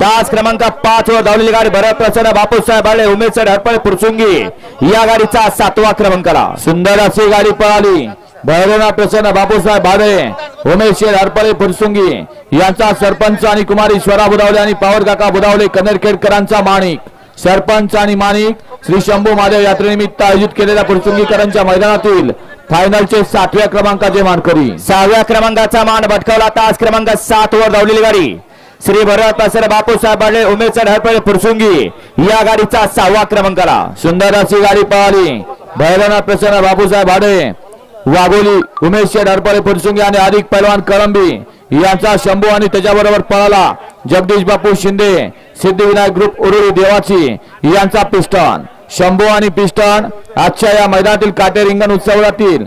तास क्रमांक पाच वर धावलेली गाडी भरत प्रसन्न बापूसाहेब आले उमेश हरपळे पुरसुंगी. या गाडीचा सातवा क्रमांकाला. सुंदर अशी गाडी पळाली. भैरवनाथ प्रसन्न बापूसाहेब भाडे उमेश हरपळे फुरसुंगी यांचा सरपंच आणि कुमारी स्वरा बुधावले आणि पावर काका बुधावले कन्नरखेडकरांचा माणिक. सरपंच आणि माणिक श्री शंभू महादेव यात्रेनिमित्त आयोजित केलेल्या पुरसुंगीकरांच्या मैदानातील फायनलचे सातव्या क्रमांकाचे मानकरी. सहाव्या क्रमांकाचा मान भटकावला तास क्रमांक सात वर धावलेली गाडी. श्री भरत पासर बापूसाहेब बाडले उमेश हरपळे फुरसुंगी या गाडीचा सहावा क्रमांकाला सुंदर अशी गाडी पळाली. भैरवनाथ प्रसन्न बापूसाहेब भाडे वाघोली उमेश शेठ हरपळे फुरसुंगी आणि अधिक पैलवान कळंबी यांचा शंभू आणि त्याच्याबरोबर पळाला. जगदीश बापू शिंदे सिद्धिविनायक ग्रुप उरुळी देवाची यांचा पिस्टन. शंभू आणि पिस्टन आजच्या या मैदानातील काटे रिंगण उत्सवातील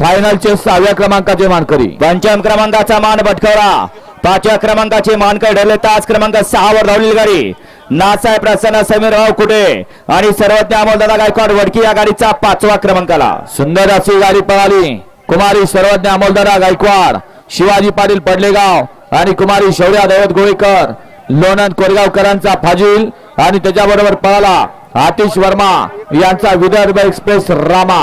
फायनलचे सहाव्या क्रमांकाचे मानकरी. पंचम क्रमांकाचा मान भटकवला. पाचव्या क्रमांकाचे मानकर ठरले तास क्रमांक सहा वर धावलेली गाडी. नासाहेब प्रसन्न समीरराव कुठे? आणि सर्वज्ञ अमोलदादा गायकवाड वडकी या गाडीचा पाचवा क्रमांकाला. सुंदर अशी गाडी पळाली. कुमारी सर्वज्ञ अमोलदादा गायकवाड शिवाजी पाटील पडलेगाव आणि कुमारी शौर्या दैवत गोळीकर लोणंद कोरेगावकरांचा फाजील आणि त्याच्याबरोबर पळाला आतिश वर्मा यांचा विदर्भ एक्सप्रेस रामा.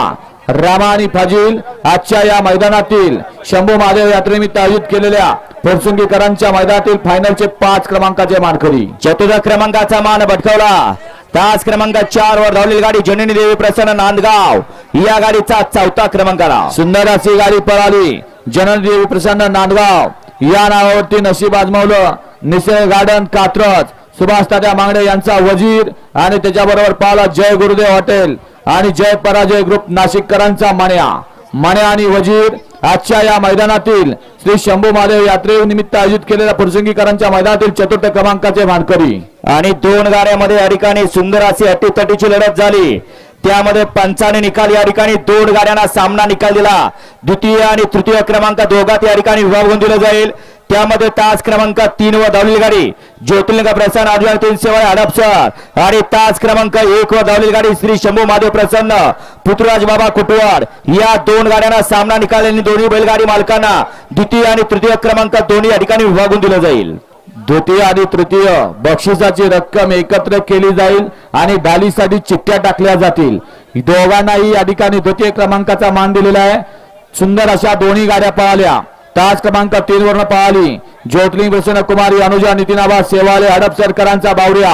रामा आणि फाजील आजच्या या मैदानातील शंभू महादेव यात्रेनिमित्त आयोजित केलेल्या फुरसुंगीकरांच्या मैदानातील फायनलचे पाच क्रमांकाचे मानकरी. चतुर्थ क्रमांकाचा मान भटकवला. तास क्रमांक चार वर धावलेली गाडी जननी देवी प्रसन्न नांदगाव. या गाडीचा चौथा क्रमांकाला सुंदर अशी गाडी पळाली. जननी देवी प्रसन्न नांदगाव. या नावावरती नशीब आजमावलं निसर्ग गार्डन कात्रज. सुभाष तात्या मांगडे यांचा वजीर आणि त्याच्याबरोबर पाहला जय गुरुदेव हॉटेल आणि जय पराजय ग्रुप नाशिककरांचा मान्या मण्या आणि वजीर आजच्या या मैदानातील श्री शंभू महादेव यात्रेनिमित्त आयोजित केलेल्या फुरसुंगीकरांच्या मैदानातील चतुर्थ क्रमांकाचे मानकरी. आणि दोन गाड्यामध्ये या ठिकाणी सुंदर अशी अटीतटीची लढत झाली. त्यामध्ये पंचाने निकाल या ठिकाणी दोन गाड्यांना सामना निकाल दिला. द्वितीय आणि तृतीय क्रमांक दोघात या ठिकाणी विभागून दिलं जाईल. त्यामध्ये तास क्रमांक तीन व धावलेली गाडी. ज्योतिर्लिंग प्रसन्न आदिवासी तीनशे वय हडपसर. आणि तास क्रमांक एक व धावलेली गाडी श्री शंभू महादेव प्रसन्न पुतुराज बाबा कुटवाड. या दोन गाड्यांना सामना निकाल दोन्ही बैलगाडी मालकांना द्वितीय आणि तृतीय क्रमांक दोन्ही या ठिकाणी विभागून दिलं जाईल. द्वितीय आणि तृतीय बक्षिसाची रक्कम एकत्र केली जाईल आणि डालीसाठी चिठ्ठ्या टाकल्या जातील. दोघांनाही या ठिकाणी द्वितीय क्रमांकाचा मान दिलेला आहे. सुंदर अशा दोन्ही गाड्या पळाल्या. तास क्रमांक तीन वर्ण पळाली ज्योतिलिंग प्रसन्न कुमारी अनुजा नितीनाबा सेवाले हडपसरकरांचा बावड्या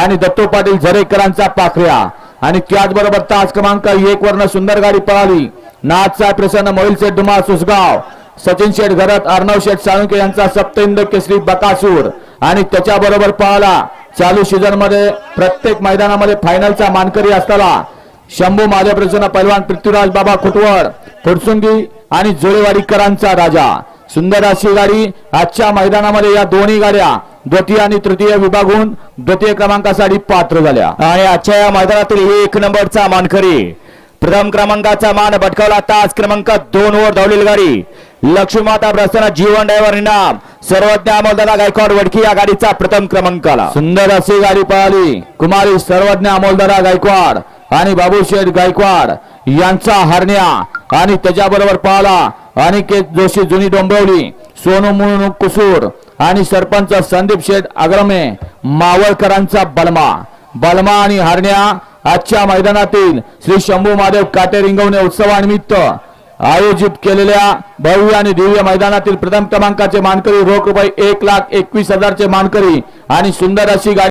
आणि दत्तू पाटील झरेकरांचा पाखऱ्या. आणि त्याचबरोबर तास क्रमांक एक वर्ण सुंदर गाडी पळाली. नाथसाहेब प्रसन्न मोहिल शेठ धुमा सुसगाव. सचिन शेठ घरत अर्णव शेठ साळुंके यांचा सप्तहिंद केसरी बकासूर. आणि त्याच्याबरोबर पळाला. चालू सीझनमध्ये प्रत्येक मैदानामध्ये फायनलचा मानकरी असताना शंभू महादेव प्रसन्न पैलवान पृथ्वीराज बाबा खुटवड फुरसुंगी आणि जोळेवाडीकरांचा राजा. सुंदर अशी गाडी आजच्या मैदानामध्ये या दोन्ही गाड्या द्वितीय आणि तृतीय विभागून द्वितीय क्रमांकासाठी पात्र झाल्या. आणि आजच्या या मैदानातील एक नंबरचा मानकरी प्रथम क्रमांकाचा मान भटकावला तास क्रमांक दोन वर धावलेली गाडी. लक्ष्मीमाता प्रसन्न जीवन ड्रायव्हर इनाम सर्वज्ञ अमोलदादा गायकवाड वडकी या गाडीचा प्रथम क्रमांकाला सुंदर अशी गाडी पळाली कुमारी सर्वज्ञ अमोलदादा गायकवाड आणि बाबूशेठ गायकवाड यांचा हरण्या आणि त्याच्याबरोबर पाहला अनिकेत जोशी जुनी डोंबवली सोनू मुनू कुसूर आणि सरपंच संदीप शेठ आग्रमे मावळकरांचा बलमा. बलमा आणि हरण्या आजच्या मैदानातील श्री शंभू महादेव काटे रिंगवणे उत्सवानिमित्त आयोजित केलेल्या भव्य आणि दिव्य मैदानातील प्रथम क्रमांकाचे मानकरी रोख रुपये एक लाख एकवीस हजारचे मानकरी आणि सुंदर अशी गाडी